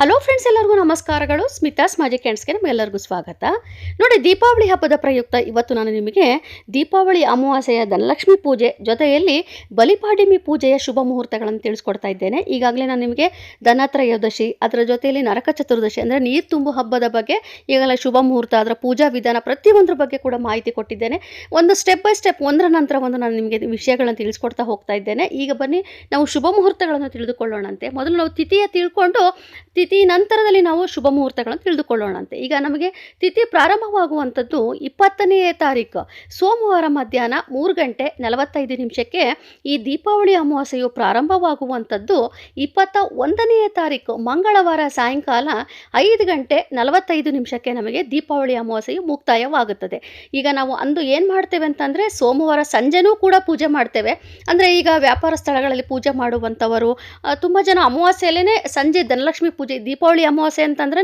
Hello friends ಎಲ್ಲರಿಗೂ ನಮಸ್ಕಾರಗಳು. Smitha's magic ಕ್ಯಾಂಡ್ಸ್ಗೆ ನಿಮಗೆಲ್ಲರಿಗೂ ಸ್ವಾಗತ. ನೋಡಿ, ದೀಪಾವಳಿ ಹಬ್ಬದ ಪ್ರಯುಕ್ತ ಇವತ್ತು ನಾನು ನಿಮಗೆ ದೀಪಾವಳಿ ಅಮಾವಾಸ್ಯೆಯ ಧನಲಕ್ಷ್ಮಿ ಪೂಜೆ ಜೊತೆಯಲ್ಲಿ ಬಲಿಪಾಡಿಮಿ ಪೂಜೆಯ ಶುಭ ಮುಹೂರ್ತಗಳನ್ನು ತಿಳಿಸ್ಕೊಡ್ತಾ ಇದ್ದೇನೆ. ಈಗಾಗಲೇ ನಾನು ನಿಮಗೆ ಧನತ್ರಯೋದಶಿ ಅದರ ಜೊತೆಯಲ್ಲಿ ನರಕ ಚತುರ್ದಶಿ ಅಂದರೆ ನೀರು ತುಂಬು ಹಬ್ಬದ ಬಗ್ಗೆ ಈಗಾಗಲೇ ಶುಭ ಮುಹೂರ್ತ, ಅದರ ಪೂಜಾ ವಿಧಾನ ಪ್ರತಿಯೊಂದರ ಬಗ್ಗೆ ಕೂಡ ಮಾಹಿತಿ ಕೊಟ್ಟಿದ್ದೇನೆ. ಒಂದು ಸ್ಟೆಪ್ ಬೈ ಸ್ಟೆಪ್ ಒಂದರ ನಂತರ ಒಂದು ನಾನು ನಿಮಗೆ ವಿಷಯಗಳನ್ನು ತಿಳಿಸ್ಕೊಡ್ತಾ ಹೋಗ್ತಾ ಇದ್ದೇನೆ. ಈಗ ಬನ್ನಿ, ನಾವು ಶುಭ ಮುಹೂರ್ತಗಳನ್ನು ತಿಳಿದುಕೊಳ್ಳೋಣಂತೆ. ಮೊದಲು ನಾವು ತಿಥಿಯ ತಿಳ್ಕೊಂಡು ತಿಥಿ ನಂತರದಲ್ಲಿ ನಾವು ಶುಭ ಮುಹೂರ್ತಗಳನ್ನು ತಿಳಿದುಕೊಳ್ಳೋಣಂತೆ. ಈಗ ನಮಗೆ ತಿಥಿ ಪ್ರಾರಂಭವಾಗುವಂಥದ್ದು ಇಪ್ಪತ್ತನೆಯ ತಾರೀಕು. ಸೋಮವಾರ ಮಧ್ಯಾಹ್ನ ಮೂರು ಗಂಟೆ ನಲವತ್ತೈದು ನಿಮಿಷಕ್ಕೆ ಈ ದೀಪಾವಳಿ ಅಮಾವಾಸ್ಯೆಯು ಪ್ರಾರಂಭವಾಗುವಂಥದ್ದು ಇಪ್ಪತ್ತ ಒಂದನೆಯ ತಾರೀಕು. ಮಂಗಳವಾರ ಸಾಯಂಕಾಲ ಐದು ಗಂಟೆ ನಲವತ್ತೈದು ನಿಮಿಷಕ್ಕೆ ನಮಗೆ ದೀಪಾವಳಿ ಅಮಾವಾಸ್ಯೆಯು ಮುಕ್ತಾಯವಾಗುತ್ತದೆ. ಈಗ ನಾವು ಅಂದು ಏನು ಮಾಡ್ತೇವೆ ಅಂತಂದರೆ ಸೋಮವಾರ ಸಂಜೆನೂ ಕೂಡ ಪೂಜೆ ಮಾಡ್ತೇವೆ. ಅಂದರೆ ಈಗ ವ್ಯಾಪಾರ ಸ್ಥಳಗಳಲ್ಲಿ ಪೂಜೆ ಮಾಡುವಂಥವರು ತುಂಬ ಜನ ಅಮಾವಾಸ್ಯೆಯಲ್ಲೇ ಸಂಜೆ ಧನಲಕ್ಷ್ಮಿ ಪೂಜೆ ದೀಪಾವಳಿ ಅಮಾವಾಸ್ಯೆ ಅಂತಂದ್ರೆ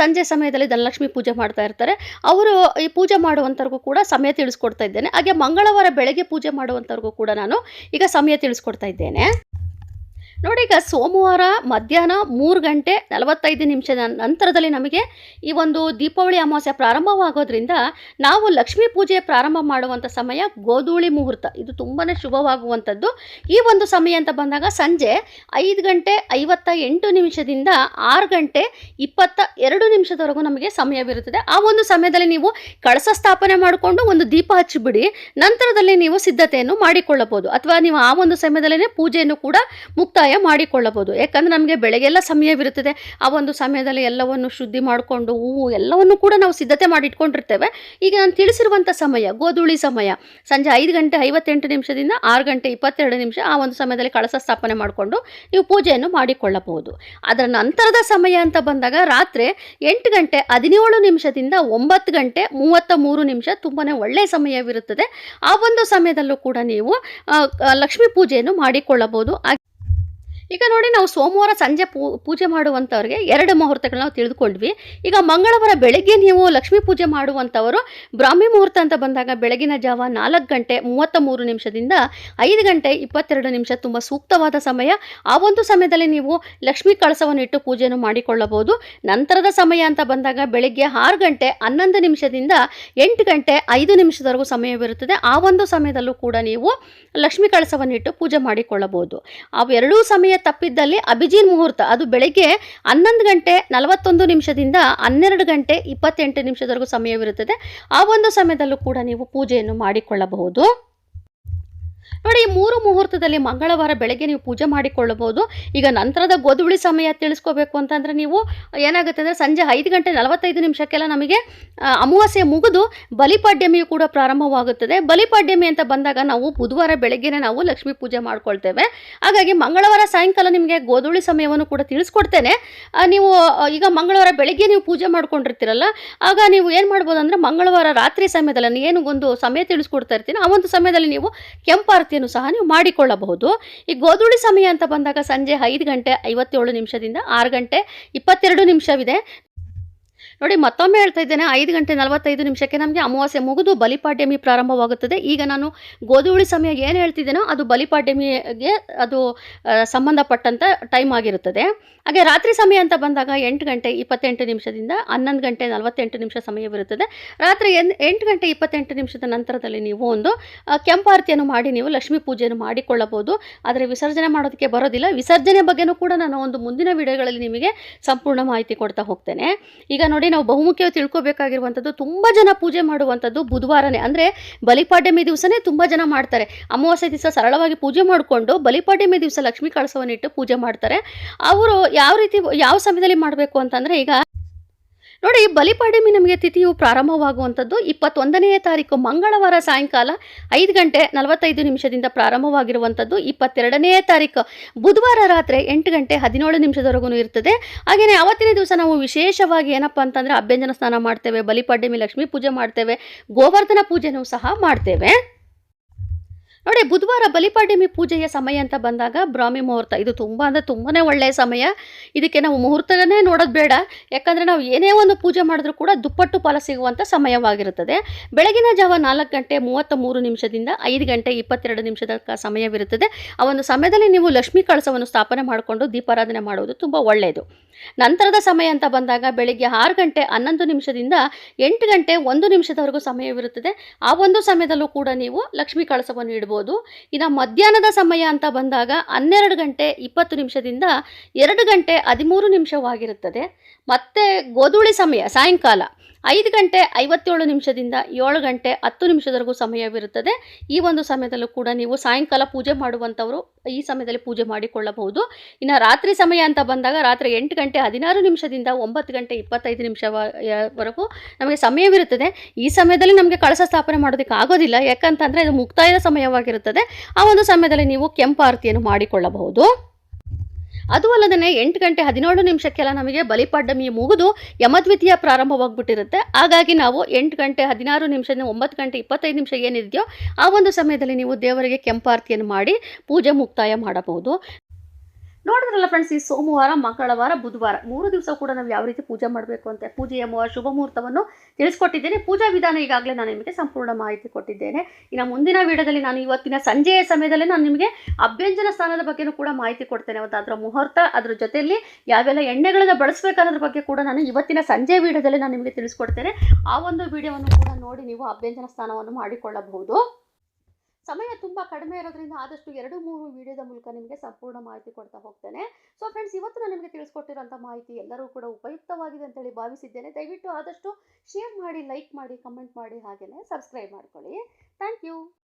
ಸಂಜೆ ಸಮಯದಲ್ಲಿ ಧನಲಕ್ಷ್ಮಿ ಪೂಜೆ ಮಾಡ್ತಾ ಇರ್ತಾರೆ. ಅವರು ಈ ಪೂಜೆ ಮಾಡುವಂಥವ್ರಿಗೂ ಕೂಡ ಸಮಯ ತಿಳಿಸ್ಕೊಡ್ತಾ ಇದ್ದೇನೆ. ಹಾಗೆ ಮಂಗಳವಾರ ಬೆಳಗ್ಗೆ ಪೂಜೆ ಮಾಡುವಂಥವ್ರಿಗೂ ಕೂಡ ನಾನು ಈಗ ಸಮಯ ತಿಳಿಸ್ಕೊಡ್ತಾ ಇದ್ದೇನೆ. ನೋಡಿ ಈಗ ಸೋಮವಾರ ಮಧ್ಯಾಹ್ನ ಮೂರು ಗಂಟೆ ನಲವತ್ತೈದು ನಿಮಿಷದ ನಂತರದಲ್ಲಿ ನಮಗೆ ಈ ಒಂದು ದೀಪಾವಳಿ ಅಮಾವಾಸ್ಯೆ ಪ್ರಾರಂಭವಾಗೋದ್ರಿಂದ ನಾವು ಲಕ್ಷ್ಮೀ ಪೂಜೆ ಪ್ರಾರಂಭ ಮಾಡುವಂಥ ಸಮಯ ಗೋಧೂಳಿ ಮುಹೂರ್ತ. ಇದು ತುಂಬಾ ಶುಭವಾಗುವಂಥದ್ದು. ಈ ಒಂದು ಸಮಯ ಅಂತ ಬಂದಾಗ ಸಂಜೆ ಐದು ಗಂಟೆ ಐವತ್ತ ಎಂಟು ನಿಮಿಷದಿಂದ ಆರು ಗಂಟೆ ಇಪ್ಪತ್ತ ಎರಡು ನಿಮಿಷದವರೆಗೂ ನಮಗೆ ಸಮಯವಿರುತ್ತದೆ ಆ ಒಂದು ಸಮಯದಲ್ಲಿ ನೀವು ಕಳಸ ಸ್ಥಾಪನೆ ಮಾಡಿಕೊಂಡು ಒಂದು ದೀಪ ಹಚ್ಚಿಬಿಡಿ. ನಂತರದಲ್ಲಿ ನೀವು ಸಿದ್ಧತೆಯನ್ನು ಮಾಡಿಕೊಳ್ಳಬಹುದು. ಅಥವಾ ನೀವು ಆ ಒಂದು ಸಮಯದಲ್ಲೇ ಪೂಜೆಯನ್ನು ಕೂಡ ಮುಕ್ತಾಯ ಮಾಡಿಕೊಳ್ಳಬಹುದು. ಯಾಕಂದ್ರೆ ನಮಗೆ ಬೆಳಗ್ಗೆಲ್ಲ ಸಮಯವಿರುತ್ತದೆ. ಆ ಒಂದು ಸಮಯದಲ್ಲಿ ಎಲ್ಲವನ್ನು ಶುದ್ಧಿ ಮಾಡಿಕೊಂಡು ಹೂವು ಎಲ್ಲವನ್ನು ಕೂಡ ನಾವು ಸಿದ್ಧತೆ ಮಾಡಿ ಇಟ್ಕೊಂಡಿರ್ತೇವೆ ಈಗ ನಾನು ತಿಳಿಸಿರುವಂಥ ಸಮಯ, ಗೋಧುಳಿ ಸಮಯ. ಸಂಜೆ ಐದು ಗಂಟೆ ಐವತ್ತೆಂಟು ನಿಮಿಷದಿಂದ ಆರು ಗಂಟೆ ಇಪ್ಪತ್ತೆರಡು ನಿಮಿಷ ಆ ಒಂದು ಸಮಯದಲ್ಲಿ ಕಳಸ ಸ್ಥಾಪನೆ ಮಾಡಿಕೊಂಡು ನೀವು ಪೂಜೆಯನ್ನು ಮಾಡಿಕೊಳ್ಳಬಹುದು. ಅದರ ನಂತರದ ಸಮಯ ಅಂತ ಬಂದಾಗ ರಾತ್ರಿ ಎಂಟು ಗಂಟೆ ಹದಿನೇಳು ನಿಮಿಷದಿಂದ ಒಂಬತ್ತು ಗಂಟೆ ಮೂವತ್ತ ಮೂರು ನಿಮಿಷ ತುಂಬಾ ಒಳ್ಳೆಯ ಸಮಯವಿರುತ್ತದೆ. ಆ ಒಂದು ಸಮಯದಲ್ಲೂ ಕೂಡ ನೀವು ಲಕ್ಷ್ಮೀ ಪೂಜೆಯನ್ನು ಮಾಡಿಕೊಳ್ಳಬಹುದು. ಈಗ ನೋಡಿ ನಾವು ಸೋಮವಾರ ಸಂಜೆ ಪೂಜೆ ಮಾಡುವಂಥವ್ರಿಗೆ ಎರಡು ಮುಹೂರ್ತಗಳು ನಾವು ತಿಳಿದುಕೊಂಡ್ವಿ. ಈಗ ಮಂಗಳವಾರ ಬೆಳಗ್ಗೆ ನೀವು ಲಕ್ಷ್ಮೀ ಪೂಜೆ ಮಾಡುವಂಥವರು ಬ್ರಾಹ್ಮಿ ಮುಹೂರ್ತ ಅಂತ ಬಂದಾಗ ಬೆಳಗಿನ ಜಾವ ನಾಲ್ಕು ಗಂಟೆ ಮೂವತ್ತ ಮೂರು ನಿಮಿಷದಿಂದ ಐದು ಗಂಟೆ ಇಪ್ಪತ್ತೆರಡು ನಿಮಿಷ ತುಂಬ ಸೂಕ್ತವಾದ ಸಮಯ. ಆ ಒಂದು ಸಮಯದಲ್ಲಿ ನೀವು ಲಕ್ಷ್ಮೀ ಕಳಸವನ್ನು ಇಟ್ಟು ಪೂಜೆಯನ್ನು ಮಾಡಿಕೊಳ್ಳಬಹುದು. ನಂತರದ ಸಮಯ ಅಂತ ಬಂದಾಗ ಬೆಳಗ್ಗೆ ಆರು ಗಂಟೆ ಹನ್ನೊಂದು ನಿಮಿಷದಿಂದ ಎಂಟು ಗಂಟೆ ಐದು ನಿಮಿಷದವರೆಗೂ ಸಮಯವಿರುತ್ತದೆ. ಆ ಒಂದು ಸಮಯದಲ್ಲೂ ಕೂಡ ನೀವು ಲಕ್ಷ್ಮೀ ಕಳಸವನ್ನು ಇಟ್ಟು ಪೂಜೆ ಮಾಡಿಕೊಳ್ಳಬಹುದು. ಅವೆರಡೂ ಸಮಯ ತಪ್ಪಿದ್ದಲ್ಲಿ ಅಭಿಜಿನ್ ಮುಹೂರ್ತ. ಅದು ಬೆಳಗ್ಗೆ ಹನ್ನೊಂದು ಗಂಟೆ ನಲವತ್ತೊಂದು ನಿಮಿಷದಿಂದ ಹನ್ನೆರಡು ಗಂಟೆ ಇಪ್ಪತ್ತೆಂಟು ನಿಮಿಷದವರೆಗೂ ಸಮಯವಿರುತ್ತದೆ. ಆ ಒಂದು ಸಮಯದಲ್ಲೂ ಕೂಡ ನೀವು ಪೂಜೆಯನ್ನು ಮಾಡಿಕೊಳ್ಳಬಹುದು. ನೋಡಿ, ಈ ಮೂರು ಮುಹೂರ್ತದಲ್ಲಿ ಮಂಗಳವಾರ ಬೆಳಗ್ಗೆ ನೀವು ಪೂಜೆ ಮಾಡಿಕೊಳ್ಳಬಹುದು. ಈಗ ನಂತರದ ಗೋಧುಳಿ ಸಮಯ ತಿಳಿಸ್ಕೋಬೇಕು ಅಂತಂದರೆ ನೀವು ಏನಾಗುತ್ತೆ ಅಂದರೆ ಸಂಜೆ ಐದು ಗಂಟೆ ನಲವತ್ತೈದು ನಿಮಿಷಕ್ಕೆಲ್ಲ ನಮಗೆ ಅಮಾವಾಸ್ಯೆ ಮುಗಿದು ಬಲಿಪಾಡ್ಯಮಿಯು ಕೂಡ ಪ್ರಾರಂಭವಾಗುತ್ತದೆ. ಬಲಿಪಾಡ್ಯಮಿ ಅಂತ ಬಂದಾಗ ನಾವು ಬುಧವಾರ ಬೆಳಗ್ಗೆನೇ ನಾವು ಲಕ್ಷ್ಮೀ ಪೂಜೆ ಮಾಡ್ಕೊಳ್ತೇವೆ. ಹಾಗಾಗಿ ಮಂಗಳವಾರ ಸಾಯಂಕಾಲ ನಿಮಗೆ ಗೋಧುಳಿ ಸಮಯವನ್ನು ಕೂಡ ತಿಳಿಸ್ಕೊಡ್ತೇನೆ. ನೀವು ಈಗ ಮಂಗಳವಾರ ಬೆಳಗ್ಗೆ ನೀವು ಪೂಜೆ ಮಾಡ್ಕೊಂಡಿರ್ತೀರಲ್ಲ, ಆಗ ನೀವು ಏನು ಮಾಡ್ಬೋದು ಅಂದರೆ ಮಂಗಳವಾರ ರಾತ್ರಿ ಸಮಯದಲ್ಲಿ ಒಂದು ಸಮಯ ತಿಳಿಸ್ಕೊಡ್ತಾ ಇರ್ತೀನಿ ಆ ಒಂದು ಸಮಯದಲ್ಲಿ ನೀವು ಕೆಂಪಾರತಿಯನ್ನು ಸಹ ನೀವು ಮಾಡಿಕೊಳ್ಳಬಹುದು. ಈ ಗೋಧುಳಿ ಸಮಯ ಅಂತ ಬಂದಾಗ ಸಂಜೆ ಐದು ಗಂಟೆ ಐವತ್ತೇಳು ನಿಮಿಷದಿಂದ ಆರು ಗಂಟೆ ಇಪ್ಪತ್ತೆರಡು ನಿಮಿಷವಿದೆ. ನೋಡಿ, ಮತ್ತೊಮ್ಮೆ ಹೇಳ್ತಾ ಇದ್ದೇನೆ, ಐದು ಗಂಟೆ ನಲವತ್ತೈದು ನಿಮಿಷಕ್ಕೆ ನಮಗೆ ಅಮಾವಾಸ್ಯೆ ಮುಗಿದು ಬಲಿಪಾಡ್ಯಮಿ ಪ್ರಾರಂಭವಾಗುತ್ತದೆ. ಈಗ ನಾನು ಗೋಧುಳಿ ಸಮಯ ಏನು ಹೇಳ್ತಿದ್ದೇನೋ, ಅದು ಬಲಿಪಾಡ್ಯಮಿಗೆ ಅದು ಸಂಬಂಧಪಟ್ಟಂಥ ಟೈಮ್ ಆಗಿರುತ್ತದೆ. ಹಾಗೆ ರಾತ್ರಿ ಸಮಯ ಅಂತ ಬಂದಾಗ ಎಂಟು ಗಂಟೆ ಇಪ್ಪತ್ತೆಂಟು ನಿಮಿಷದಿಂದ ಹನ್ನೊಂದು ಗಂಟೆ ನಲವತ್ತೆಂಟು ನಿಮಿಷ ಸಮಯವಿರುತ್ತದೆ ರಾತ್ರಿ ಎನ್, ಎಂಟು ಗಂಟೆ ಇಪ್ಪತ್ತೆಂಟು ನಿಮಿಷದ ನಂತರದಲ್ಲಿ ನೀವು ಒಂದು ಕೆಂಪಾರತಿಯನ್ನು ಮಾಡಿ, ನೀವು ಲಕ್ಷ್ಮೀ ಪೂಜೆಯನ್ನು ಮಾಡಿಕೊಳ್ಳಬಹುದು. ಆದರೆ ವಿಸರ್ಜನೆ ಮಾಡೋದಕ್ಕೆ ಬರೋದಿಲ್ಲ. ವಿಸರ್ಜನೆ ಬಗ್ಗೆನೂ ಕೂಡ ನಾನು ಒಂದು ಮುಂದಿನ ವಿಡಿಯೋಗಳಲ್ಲಿ ನಿಮಗೆ ಸಂಪೂರ್ಣ ಮಾಹಿತಿ ಕೊಡ್ತಾ ಹೋಗ್ತೇನೆ. ಈಗ ನೋಡಿ ನಾವು ಬಹುಮುಖ್ಯವಾಗಿ ತಿಳ್ಕೊಬೇಕಾಗಿರುವಂಥದ್ದು, ತುಂಬ ಜನ ಪೂಜೆ ಮಾಡುವಂಥದ್ದು ಬುಧವಾರನೇ. ಅಂದರೆ ಬಲಿಪಾಡ್ಯಮಿ ದಿವಸನೇ ತುಂಬ ಜನ ಮಾಡ್ತಾರೆ. ಅಮಾವಾಸ್ಯೆ ದಿವಸ ಸರಳವಾಗಿ ಪೂಜೆ ಮಾಡಿಕೊಂಡು ಬಲಿಪಾಡ್ಯಮಿ ದಿವಸ ಲಕ್ಷ್ಮೀ ಕಳಸವನ್ನಿಟ್ಟು ಪೂಜೆ ಮಾಡ್ತಾರೆ. ಅವರು ಯಾವ ರೀತಿ, ಯಾವ ಸಮಯದಲ್ಲಿ ಮಾಡಬೇಕು ಅಂತಂದರೆ ಈಗ ನೋಡಿ ಬಲಿಪಾಡ್ಯಮಿ ನಮಗೆ ತಿಥಿಯು ಪ್ರಾರಂಭವಾಗುವಂಥದ್ದು ಇಪ್ಪತ್ತೊಂದನೆಯ ತಾರೀಕು, ಮಂಗಳವಾರ ಸಾಯಂಕಾಲ ಐದು ಗಂಟೆ ನಲವತ್ತೈದು ನಿಮಿಷದಿಂದ ಪ್ರಾರಂಭವಾಗಿರುವಂಥದ್ದು ಇಪ್ಪತ್ತೆರಡನೆಯ ತಾರೀಕು. ಬುಧವಾರ ರಾತ್ರಿ ಎಂಟು ಗಂಟೆ ಹದಿನೇಳು ನಿಮಿಷದವರೆಗೂ ಇರ್ತದೆ. ಹಾಗೆಯೇ ಅವತ್ತಿನ ದಿವಸ ನಾವು ವಿಶೇಷವಾಗಿ ಏನಪ್ಪ ಅಂತಂದರೆ ಅಭ್ಯಂಜನ ಸ್ನಾನ ಮಾಡ್ತೇವೆ ಬಲಿಪಾಡ್ಯಮಿ ಲಕ್ಷ್ಮೀ ಪೂಜೆ ಮಾಡ್ತೇವೆ, ಗೋವರ್ಧನ ಪೂಜೆನೂ ಸಹ ಮಾಡ್ತೇವೆ. ನೋಡಿ, ಬುಧವಾರ ಬಲಿಪಾಡ್ಯಮಿ ಪೂಜೆಯ ಸಮಯ ಅಂತ ಬಂದಾಗ ಬ್ರಾಹ್ಮಿ ಮುಹೂರ್ತ. ಇದು ತುಂಬ ಅಂದರೆ ತುಂಬಾ ಒಳ್ಳೆಯ ಸಮಯ. ಇದಕ್ಕೆ ನಾವು ಮುಹೂರ್ತನೇ ನೋಡೋದು ಬೇಡ. ಯಾಕಂದರೆ ನಾವು ಏನೇ ಒಂದು ಪೂಜೆ ಮಾಡಿದ್ರೂ ಕೂಡ ದುಪ್ಪಟ್ಟು ಫಲ ಸಿಗುವಂಥ ಸಮಯವಾಗಿರುತ್ತದೆ. ಬೆಳಗಿನ ಜಾವ ನಾಲ್ಕು ಗಂಟೆ ಮೂವತ್ತ ಮೂರು ನಿಮಿಷದಿಂದ ಐದು ಗಂಟೆ ಇಪ್ಪತ್ತೆರಡು ನಿಮಿಷದ ಸಮಯವಿರುತ್ತದೆ. ಆ ಒಂದು ಸಮಯದಲ್ಲಿ ನೀವು ಲಕ್ಷ್ಮೀ ಕಳಸವನ್ನು ಸ್ಥಾಪನೆ ಮಾಡಿಕೊಂಡು ದೀಪಾರಾಧನೆ ಮಾಡುವುದು ತುಂಬ ಒಳ್ಳೆಯದು. ನಂತರದ ಸಮಯ ಅಂತ ಬಂದಾಗ ಬೆಳಿಗ್ಗೆ ಆರು ಗಂಟೆ ಹನ್ನೊಂದು ನಿಮಿಷದಿಂದ ಎಂಟು ಗಂಟೆ ಒಂದು ನಿಮಿಷದವರೆಗೂ ಸಮಯವಿರುತ್ತದೆ. ಆ ಒಂದು ಸಮಯದಲ್ಲೂ ಕೂಡ ನೀವು ಲಕ್ಷ್ಮೀ ಕಳಸವನ್ನು ಇಡ್ಬೋದು ಇನ್ನು ಮಧ್ಯಾಹ್ನದ ಸಮಯ ಅಂತ ಬಂದಾಗ ಹನ್ನೆರಡು ಗಂಟೆ ಇಪ್ಪತ್ತು ನಿಮಿಷದಿಂದ ಎರಡು ಗಂಟೆ ಹದಿಮೂರು ನಿಮಿಷವಾಗಿರುತ್ತದೆ. ಮತ್ತು ಗೋಧೂಳಿ ಸಮಯ, ಸಾಯಂಕಾಲ. ಐದು ಗಂಟೆ ಐವತ್ತೇಳು ನಿಮಿಷದಿಂದ ಏಳು ಗಂಟೆ ಹತ್ತು ನಿಮಿಷದವರೆಗೂ ಸಮಯವಿರುತ್ತದೆ. ಈ ಒಂದು ಸಮಯದಲ್ಲೂ ಕೂಡ ನೀವು ಸಾಯಂಕಾಲ ಪೂಜೆ ಮಾಡುವಂಥವರು ಈ ಸಮಯದಲ್ಲಿ ಪೂಜೆ ಮಾಡಿಕೊಳ್ಳಬಹುದು. ಇನ್ನು ರಾತ್ರಿ ಸಮಯ ಅಂತ ಬಂದಾಗ ರಾತ್ರಿ ಎಂಟು ಗಂಟೆ ಹದಿನಾರು ನಿಮಿಷದಿಂದ ಒಂಬತ್ತು ಗಂಟೆ ಇಪ್ಪತ್ತೈದು ನಿಮಿಷವರೆಗೂ ನಮಗೆ ಸಮಯವಿರುತ್ತದೆ. ಈ ಸಮಯದಲ್ಲಿ ನಮಗೆ ಕಳಸ ಸ್ಥಾಪನೆ ಮಾಡೋದಕ್ಕೆ ಆಗೋದಿಲ್ಲ. ಯಾಕಂತಂದರೆ ಇದು ಮುಕ್ತಾಯದ ಸಮಯವಾಗಿರುತ್ತದೆ. ಆ ಒಂದು ಸಮಯದಲ್ಲಿ ನೀವು ಕೆಂಪು ಆರತಿಯನ್ನು ಮಾಡಿಕೊಳ್ಳಬಹುದು. ಅದು ಅಲ್ಲದೇ ಎಂಟು ಗಂಟೆ ಹದಿನೇಳು ನಿಮಿಷಕ್ಕೆಲ್ಲ ನಮಗೆ ಬಲಿಪಾಡ್ಯಮಿ ಮುಗಿದು ಯಮದ್ವಿತೀಯ ಪ್ರಾರಂಭವಾಗ್ಬಿಟ್ಟಿರುತ್ತೆ. ಹಾಗಾಗಿ ನಾವು ಎಂಟು ಗಂಟೆ ಹದಿನಾರು ನಿಮಿಷದಿಂದ ಒಂಬತ್ತು ಗಂಟೆ ಇಪ್ಪತ್ತೈದು ನಿಮಿಷ ಏನಿದೆಯೋ ಆ ಒಂದು ಸಮಯದಲ್ಲಿ ನೀವು ದೇವರಿಗೆ ಕೆಂಪಾರ್ತಿಯನ್ನು ಮಾಡಿ ಪೂಜೆ ಮುಕ್ತಾಯ ಮಾಡಬಹುದು. ನೋಡಿದ್ರಲ್ಲ ಫ್ರೆಂಡ್ಸ್ ಈ ಸೋಮವಾರ, ಮಂಗಳವಾರ, ಬುಧವಾರ ಮೂರು ದಿವಸ ಕೂಡ ನಾವು ಯಾವ ರೀತಿ ಪೂಜೆ ಮಾಡಬೇಕು ಅಂತ ಪೂಜೆಯ ಶುಭ ಮುಹೂರ್ತವನ್ನು ತಿಳಿಸ್ಕೊಟ್ಟಿದ್ದೇನೆ. ಪೂಜಾ ವಿಧಾನ ಈಗಾಗಲೇ ನಾನು ನಿಮಗೆ ಸಂಪೂರ್ಣ ಮಾಹಿತಿ ಕೊಟ್ಟಿದ್ದೇನೆ. ಇನ್ನು ಮುಂದಿನ ವಿಡಿಯೋದಲ್ಲಿ ನಾನು ಇವತ್ತಿನ ಸಂಜೆಯ ಸಮಯದಲ್ಲಿ ನಾನು ನಿಮಗೆ ಅಭ್ಯಂಜನ ಸ್ಥಾನದ ಬಗ್ಗೆನೂ ಕೂಡ ಮಾಹಿತಿ ಕೊಡ್ತೇನೆ. ಮತ್ತು ಅದರ ಮುಹೂರ್ತ, ಅದರ ಜೊತೆಯಲ್ಲಿ ಯಾವೆಲ್ಲ ಎಣ್ಣೆಗಳನ್ನು ಬಳಸಬೇಕನ್ನೋದ್ರ ಬಗ್ಗೆ ಕೂಡ ನಾನು ಇವತ್ತಿನ ಸಂಜೆ ವಿಡಿಯೋದಲ್ಲಿ ನಾನು ನಿಮಗೆ ತಿಳಿಸ್ಕೊಡ್ತೇನೆ. ಆ ಒಂದು ವಿಡಿಯೋವನ್ನು ಕೂಡ ನೋಡಿ ನೀವು ಅಭ್ಯಂಜನ ಸ್ಥಾನವನ್ನು ಮಾಡಿಕೊಳ್ಳಬಹುದು. ಸಮಯ ತುಂಬ ಕಡಿಮೆ ಇರೋದ್ರಿಂದ ಆದಷ್ಟು ಎರಡು, ಮೂರು ವಿಡಿಯೋದ ಮೂಲಕ ನಿಮಗೆ ಸಂಪೂರ್ಣ ಮಾಹಿತಿ ಕೊಡ್ತಾ ಹೋಗ್ತೇನೆ. ಸೊ ಫ್ರೆಂಡ್ಸ್ ಇವತ್ತು ನಾನು ನಿಮಗೆ ತಿಳಿಸ್ಕೊಟ್ಟಿರೋಂಥ ಮಾಹಿತಿ ಎಲ್ಲರೂ ಕೂಡ ಉಪಯುಕ್ತವಾಗಿದೆ ಅಂತೇಳಿ ಭಾವಿಸಿದ್ದೇನೆ. ದಯವಿಟ್ಟು ಆದಷ್ಟು ಶೇರ್ ಮಾಡಿ ಲೈಕ್ ಮಾಡಿ ಕಮೆಂಟ್ ಮಾಡಿ ಹಾಗೆಯೇ ಸಬ್ಸ್ಕ್ರೈಬ್ ಮಾಡ್ಕೊಳ್ಳಿ. Thank you